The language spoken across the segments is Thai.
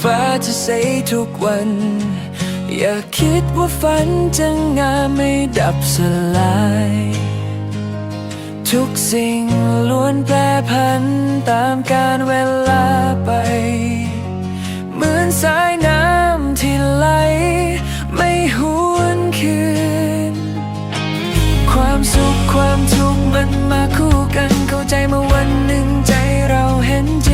ฝ้าจะใสทุกวัน อย่าคิดว่าฝันจะงามไม่ดับสลาย ทุกสิ่งล้วนแปรผันตามกาลเวลาไป เหมือนสายน้ำที่ไหลไม่หวนคืน ความสุขความทุกข์มันมาคู่กันเข้าใจเมื่อวันหนึ่งใจเราเห็นจริง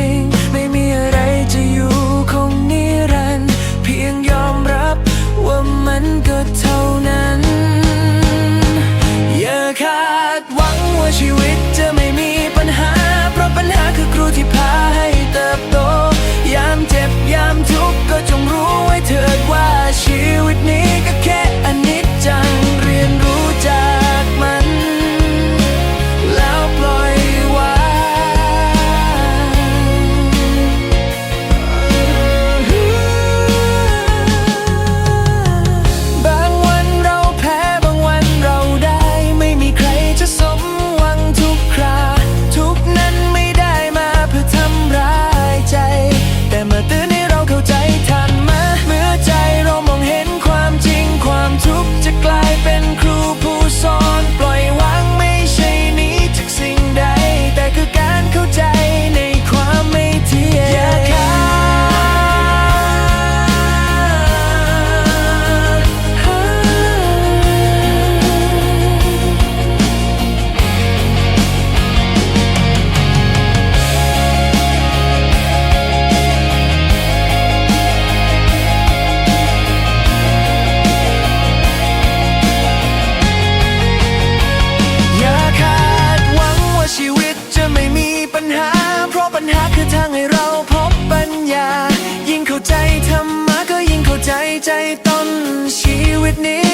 ใจใจต้นชีวิตนี้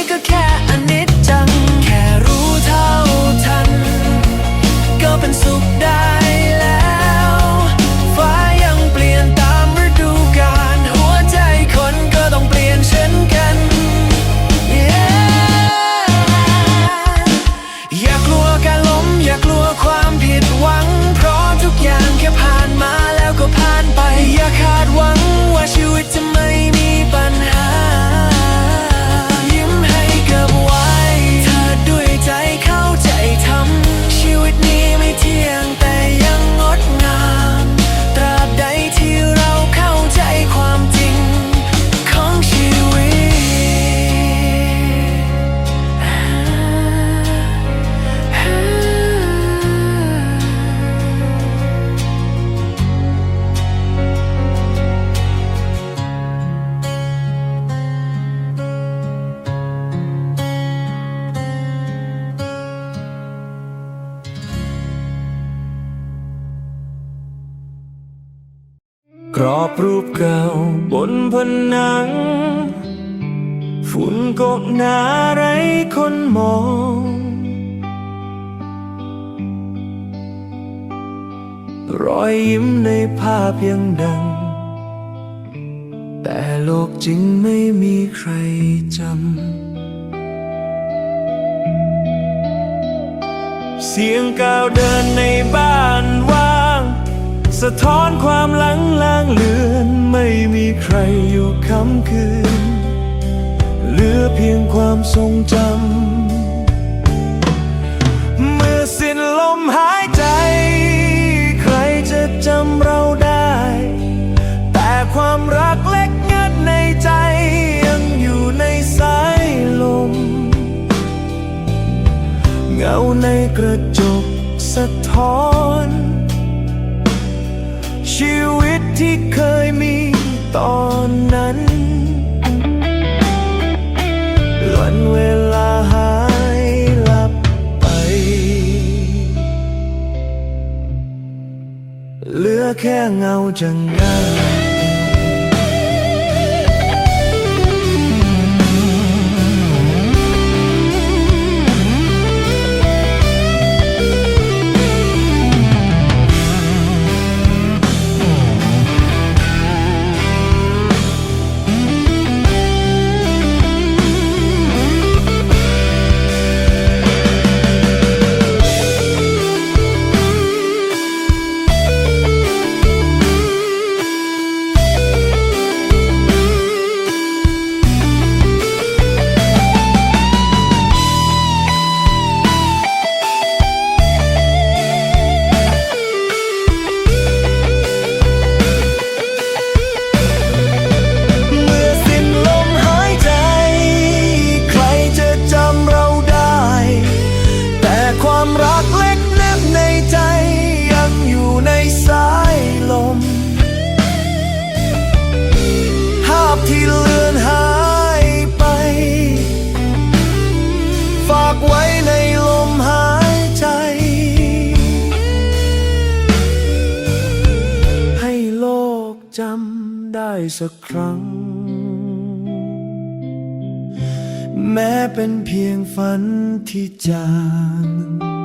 นผนัง ฝุ่นกบหนาไรคนมอง รอยยิ้มในภาพยังดัง แต่โลกจริงไม่มีใครจำ เสียงก้าวเดินในบ้าน สะท้อนความหลังลางเลือนไม่มีใครอยู่ค่ำคืน เหลือเพียงความทรงจำ เมื่อสิ้นลมหายใจ ใครจะจำเราได้ แต่ความรักเล็กงัดในใจยังอยู่ในสายลม เงาในกระจกสะท้อน ตอนนั้นวันเวลาหายลับไป เหลือแค่เงาจังงา สักครั้ง แม้เป็นเพียงฝันที่จาง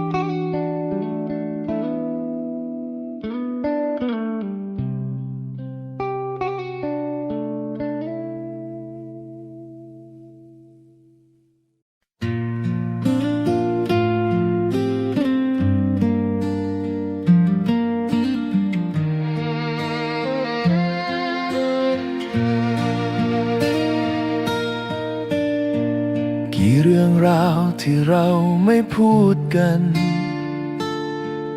รื่องราวที่เราไม่พูดกัน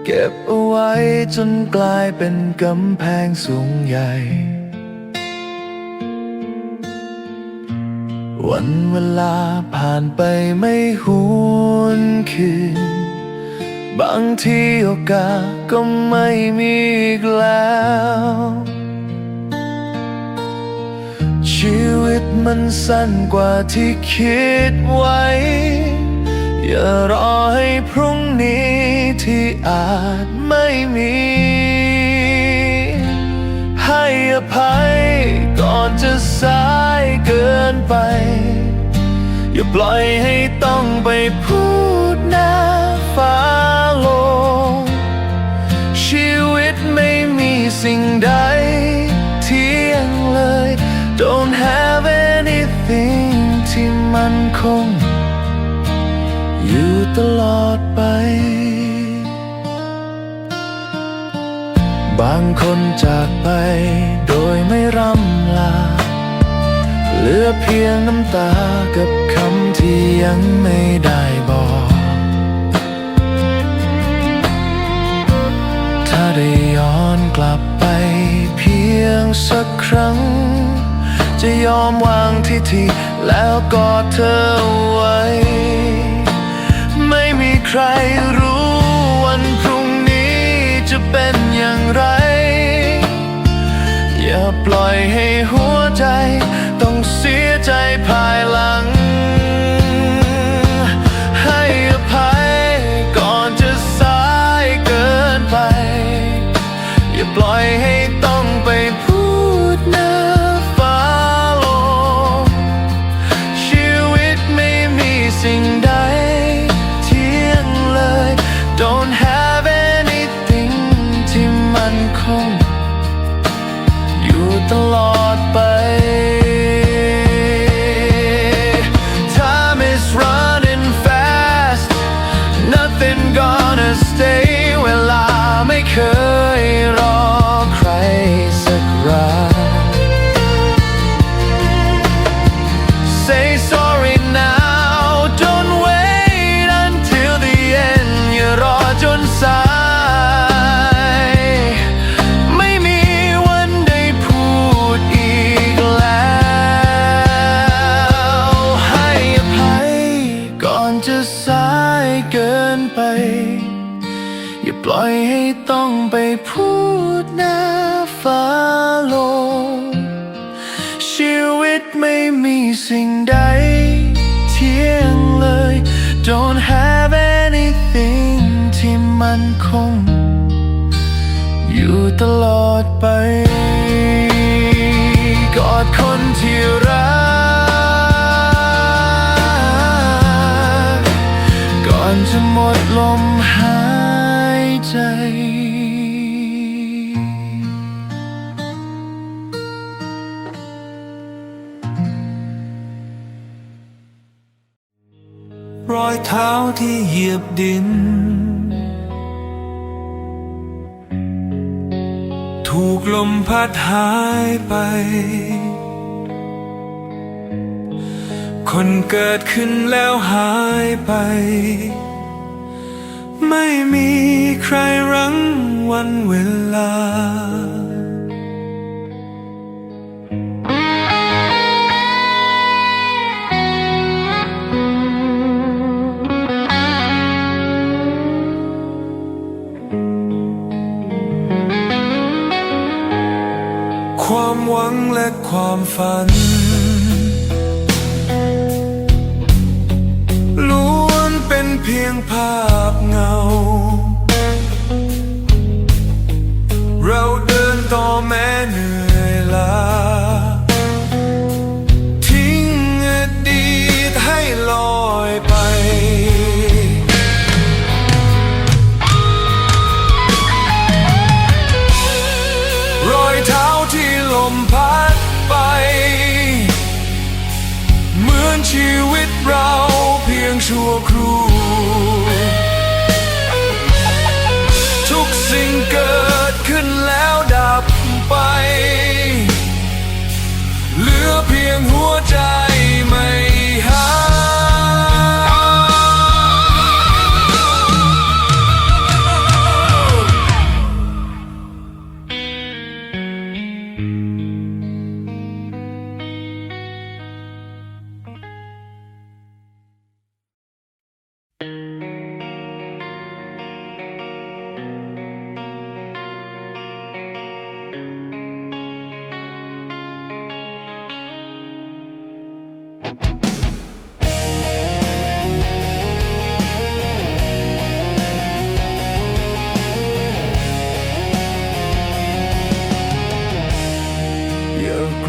เก็บเอาไว้จนกลายเป็นกำแพงสูงใหญ่ วันเวลาผ่านไปไม่หวนคืน บางทีโอกาสก็ไม่มีอีกแล้ว ตมันสั้นกว่าที่คิดไว้ อย่ารอให้พรุ่งนี้ที่อาจไม่มี ให้อภัยก่อนจะสายเกินไป อย่าปล่อยให้ต้องไปพูดหน้าฟ้าโลงชีวิตไม่มีสิ่งใด มันคง อยู่ตลอดไป บางคนจากไปโดยไม่ร่ำลา เหลือเพียงน้ำตากับคำที่ยังไม่ได้บอก ถ้าได้ย้อนกลับไปเพียงสักครั้ง จะยอมวางที่ที่แล้วกอดเธอไว้ ไม่มีใครรู้วันพรุ่งนี้จะเป็นอย่างไร อย่าปล่อยให้หัวใจ ต้องเสียใจภายหลัง ให้อภัยก่อนจะสายเกินไป อย่าปล่อยให้ต้อง ต้องไปพูดหน้าฟ้าโลง ชีวิตไม่มีสิ่งใดเที่ยงเลย Don't have anything ที่มันคง อยู่ตลอดไป กอดคนที่รัก ที่เหยียบดิน ถูกลมพัดหายไป คนเกิดขึ้นแล้วหายไป ไม่มีใครรั้งวันเวลา และความฝัน ล้วนเป็นเพียงภาพเงา ครู ทุกสิ่งเกิดขึ้นแล้วดับไป เหลือเพียงหัว ก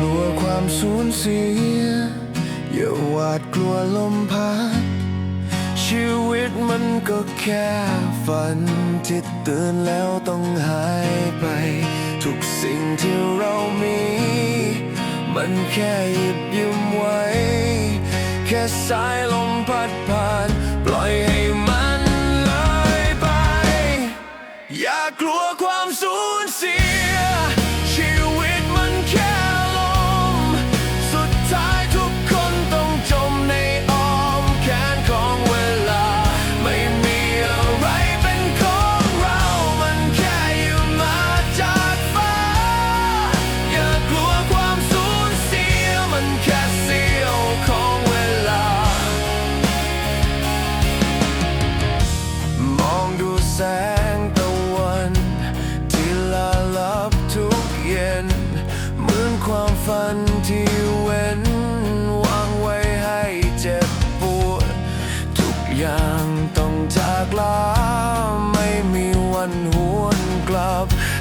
ลัวความสูญเสีย อย่าหวาดกลัวลมพัด ชีวิตมันก็แค่ฝันที่ตื่นแล้วต้องหายไป ทุกสิ่งที่เรามี มันแค่หยิบยืมไว้ แค่สายลมพัดผ่าน ปล่อยให้มันเลยไป อย่ากลัวความสูญเสีย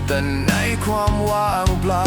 แต่ในความว่างเปล่า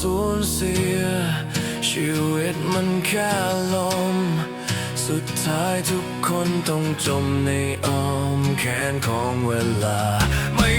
สูญเสีย ชีวิตมันแค่ลม สุดท้ายทุกคนต้องจมในอ้อมแขนของเวลาไม่